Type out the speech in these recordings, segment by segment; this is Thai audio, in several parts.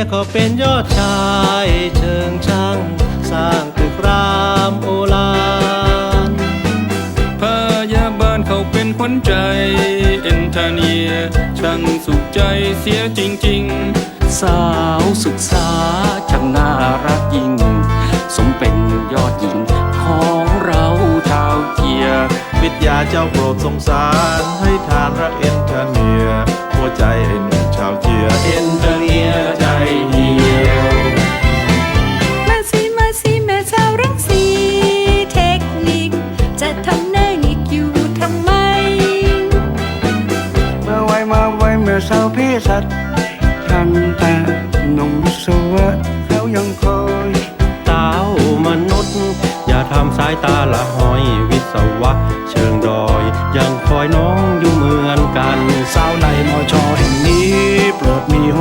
ยก็เป็นยอดชายเชิงช่างสร้างตึกรามโอฬารพยาบาลเขาเป็นขวัญใจเอนทาเนียช่างสุขใจเสียจริง ๆ สาวศึกษาช่างน่ารักยิ่ง สมเป็นยอดหญิงของเราชาวเจียวิทยาเจ้าโปรดสงสารให้ทานรักเอ็นเทอร์เนียหัวใจไอ้หนุ่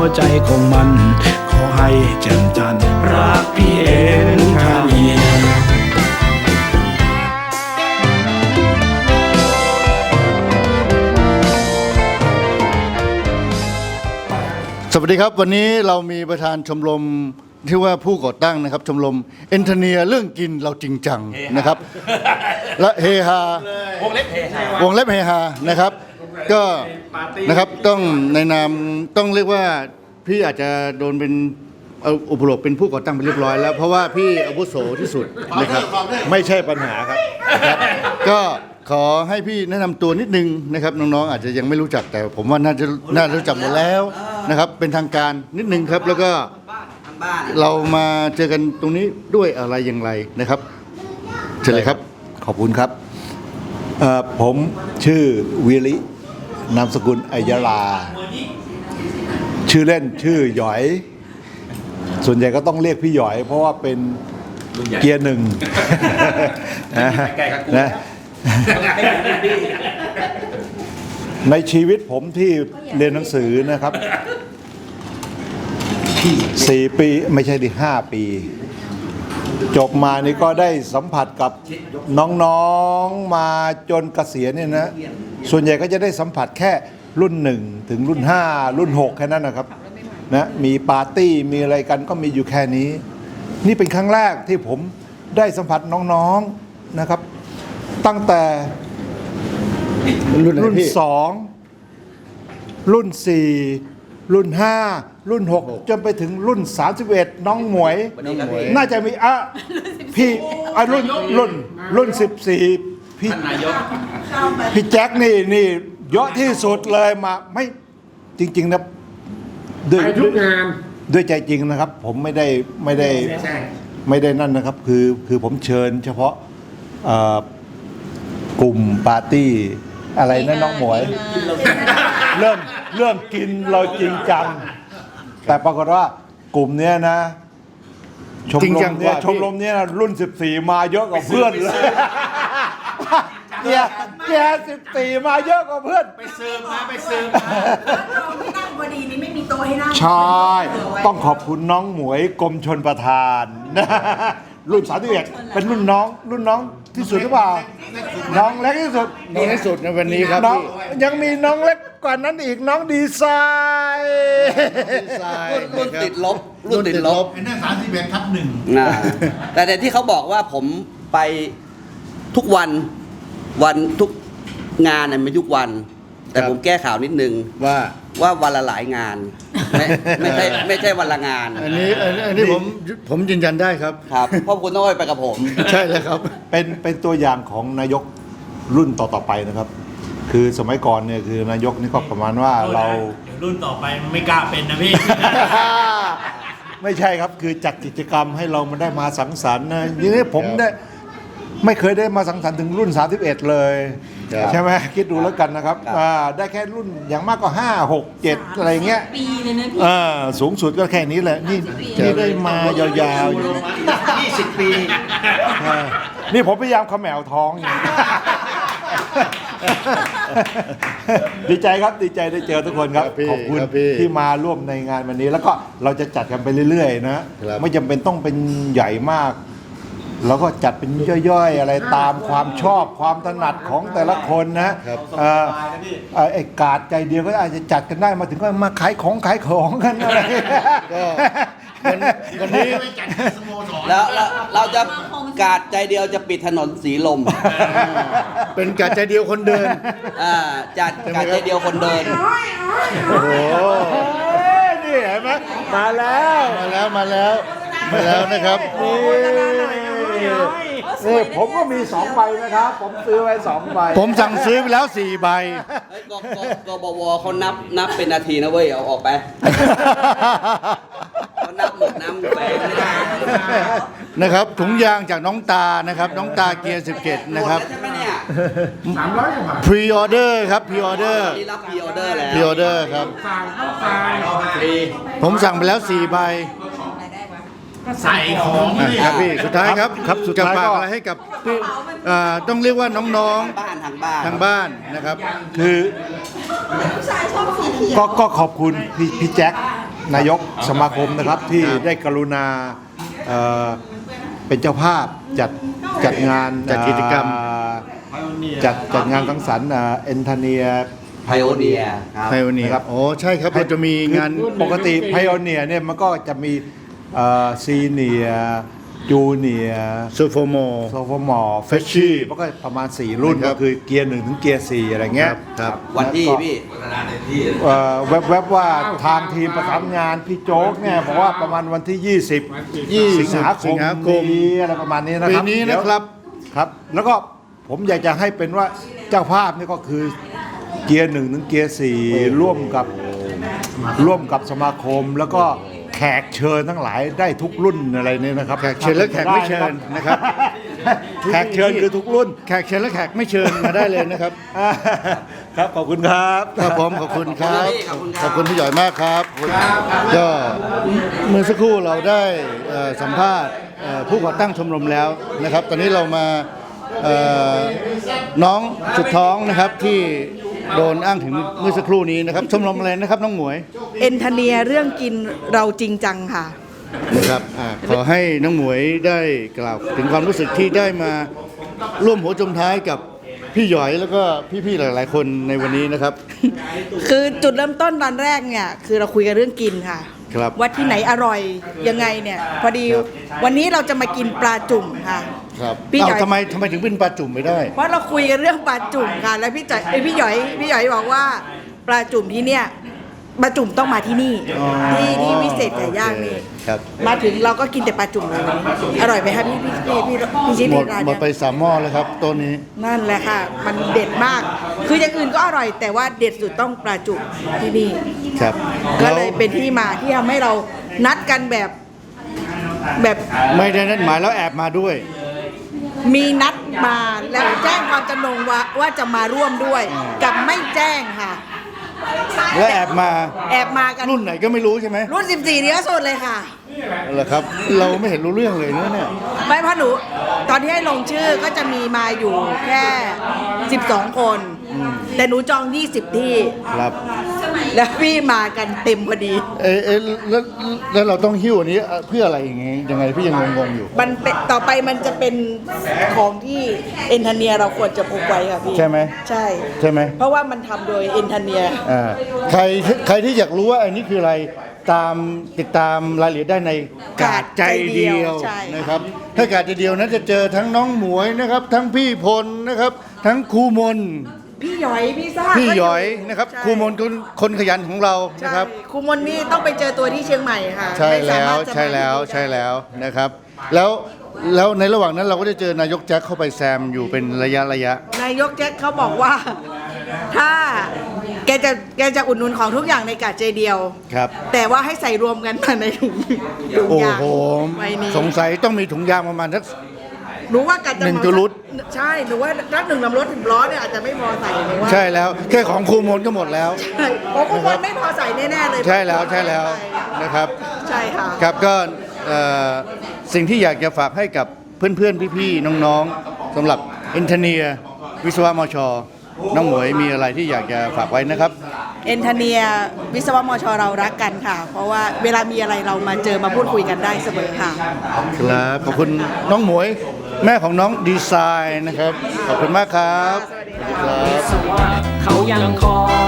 วใจของมัน ขอให้แจ่มจันทร์รักพี่เอ็นทาเนียสวัสดีครับวันนี้เรามีประธานชมรมที่ว่าผู้ก่อตั้งนะครับชมรมเอนทเนียเรื่องกินเราจริงจังนะครับ และเฮฮาวงเล็บเฮฮาวงเล็บเฮฮานะครับ ก็นะครับต้องในนามต้องเรียกว่าพี่อาจจะโดนเป็นเอาอุปโลกเป็นผู้ก่อตั้งไปเรียบร้อยแล้ว เพราะว่าพี่อาวุโสที่สุดนะครับ ไม่ใช่ปัญหาครับนะครับ ก็ขอให้พี่แนะนำตัวนิดนึงนะครับน้องๆอาจจะยังไม่รู้จักแต่ผมว่าน่าจะน่าจะรู้จักหมดแล้วนะครับ เป็นทางการนิดนึงครับ แล้วก็เรามาเจอกันตรงนี้ด้วยอะไรอย่างไรนะครับเชิญเลยครับ ขอบคุณครับเอ่อผมชื่อวิริ นามสกุลอัยยรา ชื่อเล่นชื่อหยอย ส่วนใหญ่ก็ต้องเรียกพี่หยอย เพราะว่าเป็นเกียร์หนึ่งนะนะในชีวิตผมที่เรียนหนังสือนะครับสี่ปีไม่ใช่ดิห้าปี จบมานี่ก็ได้สัมผัสกับน้องๆมาจนเกษียณเนี่ยนะ ส่วนใหญ่ก็จะได้สัมผัสแค่รุ่นหนึ่งถึงรุ่นห้ารุ่นหกแค่นั้นนะครับนะมีปาร์ตี้มีอะไรกันก็มีอยู่แค่นี้ นี่เป็นครั้งแรกที่ผมได้สัมผัสน้องๆนะครับ ตั้งแต่รุ่นไหนรุ่นพี่ สองรุ่นสี่รุ่นห้ารุ่นหกจนไปถึงรุ่น 31 น้องหมวย น่าจะมีอะพี่อะรุ่นรุ่นรุ่น 14 พี่พี่แจ็คนี่นี่เยอะที่สุดเลยมาไม่จริงๆนะด้วยทุกงาน ด้วยใจจริงนะครับ ผมไม่ได้ไม่ได้ไม่ได้นั่นนะครับ คือคือผมเชิญเฉพาะเอ่อกลุ่มปาร์ตี้อะไรนะน้องหมวย เริ่มเริ่มกินเราจริงจัง แต่ปรากฏว่ากลุ่มเนี้ยนะ ชมจริงรจัมงเนี้ยกว่าพี่ ชมรมเนี้ยนะรุ่น 14 มาเยอะกว่าเพื่อนเลย เกียร์เกียร์สิบสี่มาเยอะกว่าเพื่อนเราไม่นั่งพอดีนี่ไม่มีโต๊ะให้นั่งใช่ ต้องขอบคุณน้องหมวยกรมชนประทานรุ่นสามเอ็ดเป็นรุ่นน้อง รุ่นน้องที่สุดหรือเปล่า น้องเล็กที่สุดน้องที่สุดในวันนี้ครับน้องพี่ยังมีน้องเล็กกว่านั้นอีกน้องดีไซน์รุ่นติดลบรุ่นติดลบไอ้นั่นสามสิบเอ็ดทับหนึ่งนะแต่แต่ที่เขาบอกว่าผมไปทุกวัน วันทุกงานเนี่ยไม่ทุกวัน แต่ครับ ผมแก้ข่าวนิดนึง ว่า ว่าวันละหลายงาน ไม่ไม่ใช่ไม่ใช่วันละงานอันนี้อันนี้อันนี้ผมผมยืนยันได้ครับ ครับเพราะคุณต้องไปกับผม ใช่แล้วครับ เป็นเป็นตัวอย่างของนายกรุ่นต่อๆไปนะครับ คือสมัยก่อนเนี่ยคือนายกนี่ก็ประมาณว่าเรา เดี๋ยวรุ่นต่อไปไม่กล้าเป็นนะพี่ ไม่ใช่ครับคือจัดกิจกรรมให้เรามาได้มาสังสรรค์นะทีนี้ผมได้ ไม่เคยได้มาสังสรรค์ถึงรุ่น 31 เลย ครับ ใช่ไหมคิดดูแล้วกันนะครับครับอ่าได้แค่รุ่นอย่างมากก็ 5 6 7 อะไรเงี้ยปีเลยนะพี่ อ่าสูงสุดก็แค่นี้แหละ นี่นี่ได้มายาวๆอยู่20ปี อ่านี่ผมพยายามเขมวท้องอยู่ ดีใจครับดีใจได้เจอทุกคนครับ ครับพี่ขอบคุณครับพี่ที่มาร่วมในงานวันนี้ แล้วก็เราจะจัดกันไปเรื่อยๆ นะ ครับ ไม่จำเป็นต้องเป็นใหญ่มาก เราก็จัดเป็นย่อยๆ อะไรตามความชอบความถนัดของแต่ละคนนะเอ่อเอ่อไอ้กาดใจเดียวก็อาจจะจัดกันได้มาถึงก็มาขายของขายของกันอะไร ก็วันวันนี้แล้วแล้วเราจะกาดใจเดียวจะปิดถนนสีลม เป็นกาใจเดียวคนเดิน อ่าจัดกาดใจเดียวคนเดิน โอ้โห นี่เห็นไหมมาแล้ว มาแล้วมาแล้วมาแล้วนะครับ นี่ ผมก็มีสองใบนะครับ ผมซื้อไว้สองใบผมสั่งซื้อไปแล้วสี่ใบ เฮ้ยกกกบวเขานับนับเป็นนาทีนะเว้ยเอาออกไปเขานับหมดน้ำแฝงไม่ได้นะครับ ถุงยางจากน้องตานะครับ น้องตาเกียร์17หมนะดครัครับบใช่ไหมเนี่ยพรีออเดอร์ครับ พรีออเดอร์ นี่รับพรีออเดอร์แล้วพรีออเดอร์ครับผมสั่งไปแล้ว4ใบ ใส่ของอะครับพี่สุดท้ายครับครับสุดท้ายจะฝากก็อะไรให้กับพี่อ่าต้องเรียกว่าน้องบ้านทางบ้าน ๆทางบ้านนะครับ คือก็ก็ขอบคุณพี่พี่แจ็คนายกสมาคมนะครับที่ได้กรุณาเอ่อเป็นเจ้าภาพจัดจัดงานจัดกิจกรรม อ่าจัดจัดงานสังสรรค์เอ็นทเนีย ไพโอเนียครับ ไพโอเนียนะครับโอ้ใช่ครับเราจะมีงาน ปกติไพโอเนียเนี่ยมันก็จะมี ซีเนียจูเนียซูโฟโม โซฟมอเฟชชี่มันก็ประมาณ 4 รุ่นครัก็บคือเกียร์หนึ่งถึงเกียร์สี่อะไรเงี้ยครับ วันที่พี่ เอ่อแวบๆว่าทางทีมประสานงานพี่โจ๊กเนี่ยบอกว่าประมาณวันที่ 20 20สิงหาคสิมงหาคม นี้อะไรประมาณนี้นะครับปีนี้นะครับครับ แล้วก็ผมอยากจะให้เป็นว่าเจ้าภาพนี่ก็คือเกียร์หนึ่งถึงเกียร์สี่ร่วมกับร่วมกับสมาคมแล้วก็ แขกเชิญทั้งหลายได้ทุกรุ่นอะไรเนี่ยนะครับแขกเชิญและแขกไม่เชิญนะครับ แขกเชิญคือทุกรุ่น แขกเชิญและแขกไม่เชิญมาได้เลยนะครับ ครับขอบคุณครับครับผมขอบคุณครับขอบคุณครับขอบคุณพี่หย่อยมากครับก็เมื่อสักครู่เราได้เอ่อสัมภาษณ์เอ่อผู้ก่อตั้งชมรมแล้วนะครับ ตอนนี้เรามาเอ่อน้องสุดท้องนะครับที่ โดนอ้างถึงเมื่อสักครู่นี้นะครับชมรมอะไรนะครับ น้องหมวยเอนทเนียเรื่องกินเราจริงจังค่ะ นะครับอ่าขอให้น้องหมวยได้กล่าวถึงความรู้สึกที่ได้มาร่วมหัวจมท้ายกับพี่หยอยแล้วก็พี่ๆหลาย ๆ คนในวันนี้นะครับ คือจุดเริ่มต้นตอนแรกเนี่ย คือเราคุยกันเรื่องกินค่ะครับว่าที่ไหนอร่อยยังไงเนี่ย พอดีครับ วันนี้เราจะมากินปลาจุ่มค่ะ ครับพี่หยอย เอ้าทำไมทำไมถึงเป็นปลาจุ่มไม่ได้ เพราะเราคุยกันเรื่องปลาจุ่มค่ะแล้วพี่จ่อยเอ้ยพี่หยอยพี่หยอยบอกว่าปลาจุ่มที่เนี่ยปลาจุ่มต้องมาที่นี่อ๋อที่ที่วิเศษไก่ย่างนี่ครับ มาถึงเราก็กินแต่ปลาจุ่มเลยอร่อยไหมคะพี่พี่พี่พี่พี่ชิดหมดร้านหมดเนี่ยไปสามหม้อแล้วครับตัวนี้ นั่นแหละค่ะ มันเด็ดมาก คืออย่างอื่นก็อร่อย แต่ว่าเด็ดสุดต้องปลาจุ่มที่นี่ครับก็แล้วเลยเป็นที่มาที่ทำให้เรานัดกันแบบแบบ ไม่ได้นัดหมายแล้วแอบมาด้วย มีนัดมาแล้วแจ้งความจำนงว่าว่าจะมาร่วมด้วย กับไม่แจ้งค่ะ และแอบมาแอบมากันรุ่นไหนก็ไม่รู้ใช่ไหมรุ่น 14เนี้ยสุดเลยค่ะ เหรอครับ เราไม่เห็นรู้เรื่องเลยนะเนี่ย ไม่เพราะหนูตอนที่ให้ลงชื่อก็จะมีมาอยู่แค่ 12 คน แต่หนูจอง 20 ที่ครับ แล้วพี่มากันเต็มพอดี เอะเอะแล้วแล้วเราต้องหิ้วอันนี้เพื่ออะไรอย่างงี้ยังไงพี่ยังงงๆอยู่ มันเป็นต่อไปมันจะเป็นของที่เอนทเนียเราควรจะพกไว้ค่ะพี่ใช่ไหม ใช่ ใช่ไหมเพราะว่ามันทำโดยเอนทเนีย อ่าใครใครที่อยากรู้ว่าอันนี้คืออะไรตามติดตามรายละเอียดได้ในกาดใจเดียวใช่ นะครับ ถ้ากาดใจเดียวนั้นจะเจอทั้งน้องหมวยนะครับ ทั้งพี่พลนะครับ ทั้งครูมน พี่หยอยพี่ซ่าพี่ก็หยอยนะครับใช่ครูมนคนคนขยันของเราใช่นะครับ ครูมนนี่ต้องไปเจอตัวที่เชียงใหม่ค่ะใช่ไม่สาแล้มาวรถจะมาใช่แล้วที่นี่ใช่แล้วนะครับ แล้วแล้วในระหว่างนั้นเราก็ได้เจอนายกแจ็คเข้าไปแซมอยู่เป็นระยะระยะ นายกแจ็คเขาบอกว่า ถ้าแกจะแกจะอุดหนุนของทุกอย่างในกาดเจเดียว ครับ แต่ว่าให้ใส่รวมกันมาในถุงถุงโอ้ยางโหไว้นี้สงสัยต้องมีถุงยางประมาณสัก หนูว่ากัดจะหนึ่งมอตุลุตใช่หนูว่ารักหนึ่งลำรถถึงล้อเนี่ยอาจจะไม่พอใส่หนูว่าใช่แล้ว แค่ของครูมนก็หมดแล้ว ใช่ของครูมนไม่พอใส่แน่ๆเลยใช่แล้วใช่แล้วนะครับ ใช่ค่ะ ครับก็เอ่อสิ่งที่อยากจะฝากให้กับเพื่อนๆ พี่ๆ น้องๆสำหรับอินเทเนียวิศวะมช น้องหมวยมีอะไรที่อยากจะฝากไว้นะครับ เอนทเนียวิศวมชเรารักกันค่ะ เพราะว่าเวลามีอะไรเรามาเจอมาพูดคุยกันได้เสมอค่ะ ครับขอบคุณน้องหมวย แม่ของน้องดีไซน์นะครับ ขอบคุณมากครับครับ เขายังคอย